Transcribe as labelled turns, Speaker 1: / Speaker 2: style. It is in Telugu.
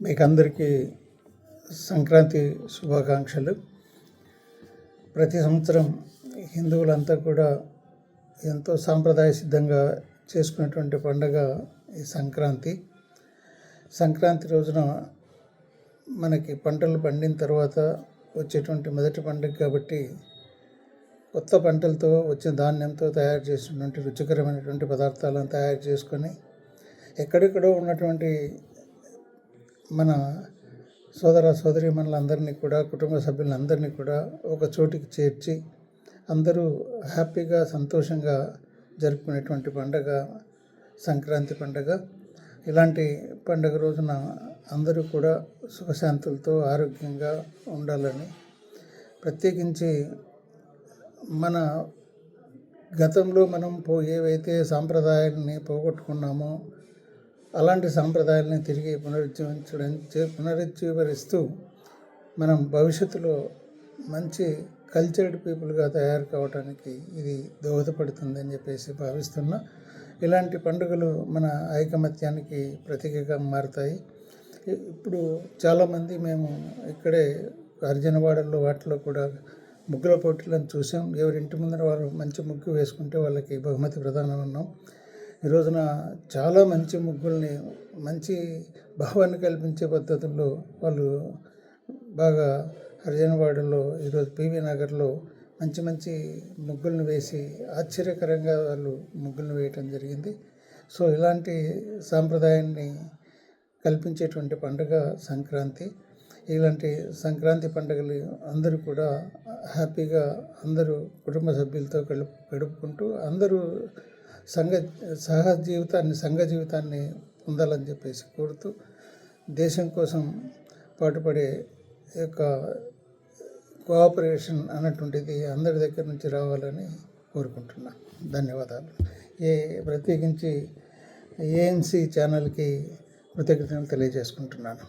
Speaker 1: మీకు అందరికీ సంక్రాంతి శుభాకాంక్షలు. ప్రతి సంవత్సరం హిందువులంతా కూడా ఎంతో సాంప్రదాయ సిద్ధంగా చేసుకునేటువంటి పండుగ ఈ సంక్రాంతి. సంక్రాంతి రోజున మనకి పంటలు పండిన తర్వాత వచ్చేటువంటి మొదటి పండుగ కాబట్టి కొత్త పంటలతో వచ్చిన ధాన్యంతో తయారు చేసినటువంటి రుచికరమైనటువంటి పదార్థాలను తయారు చేసుకొని ఎక్కడెక్కడో ఉన్నటువంటి మన సోదర సోదరీమణులందరినీ కూడా కుటుంబ సభ్యులందరినీ కూడా ఒక చోటికి చేర్చి అందరూ హ్యాపీగా సంతోషంగా జరుపుకునేటువంటి పండగ సంక్రాంతి పండగ. ఇలాంటి పండగ రోజున అందరూ కూడా సుఖశాంతులతో ఆరోగ్యంగా ఉండాలని ప్రత్యేకించి మన గతంలో మనం పో ఏవైతే సాంప్రదాయాన్ని పోగొట్టుకున్నామో అలాంటి సాంప్రదాయాలను తిరిగి పునరుజ్జీవించడం చే- పునరుజ్జీవరిస్తూ మనం భవిష్యత్తులో మంచి కల్చర్డ్ పీపుల్గా తయారు కావడానికి ఇది దోహదపడుతుందని చెప్పేసి భావిస్తున్నా. ఇలాంటి పండుగలు మన ఐకమత్యానికి ప్రతీకగా మారుతాయి. ఇప్పుడు చాలామంది మేము ఇక్కడే అర్జునవాడల్లో వాటిలో కూడా ముగ్గుల పోటీలను చూసాం. ఎవరి ఇంటి ముందర వారు మంచి ముగ్గు వేసుకుంటే వాళ్ళకి బహుమతి ప్రదానం ఉన్నాం ఈ రోజున చాలా మంచి ముగ్గుల్ని మంచి భావాన్ని కల్పించే పద్ధతుల్లో వాళ్ళు బాగా హరిజనవాడలో ఈరోజు పివి నగర్లో మంచి మంచి ముగ్గులను వేసి ఆశ్చర్యకరంగా వాళ్ళు ముగ్గులను వేయటం జరిగింది. సో ఇలాంటి సాంప్రదాయాన్ని కల్పించేటువంటి పండుగ సంక్రాంతి. ఇలాంటి సంక్రాంతి పండుగలు అందరూ కూడా హ్యాపీగా అందరూ కుటుంబ సభ్యులతో గడుపు గడుపుకుంటూ అందరూ సంఘ సహ జీవితాన్ని సంఘ జీవితాన్ని పొందాలని చెప్పేసి కోరుతూ దేశం కోసం పాటుపడే యొక్క కోఆపరేషన్ అన్నటువంటిది అందరి దగ్గర నుంచి రావాలని కోరుకుంటున్నా. ధన్యవాదాలు. ఏ ప్రత్యేకించి ఏఎన్సి ఛానల్కి కృతజ్ఞతలు తెలియజేసుకుంటున్నాను.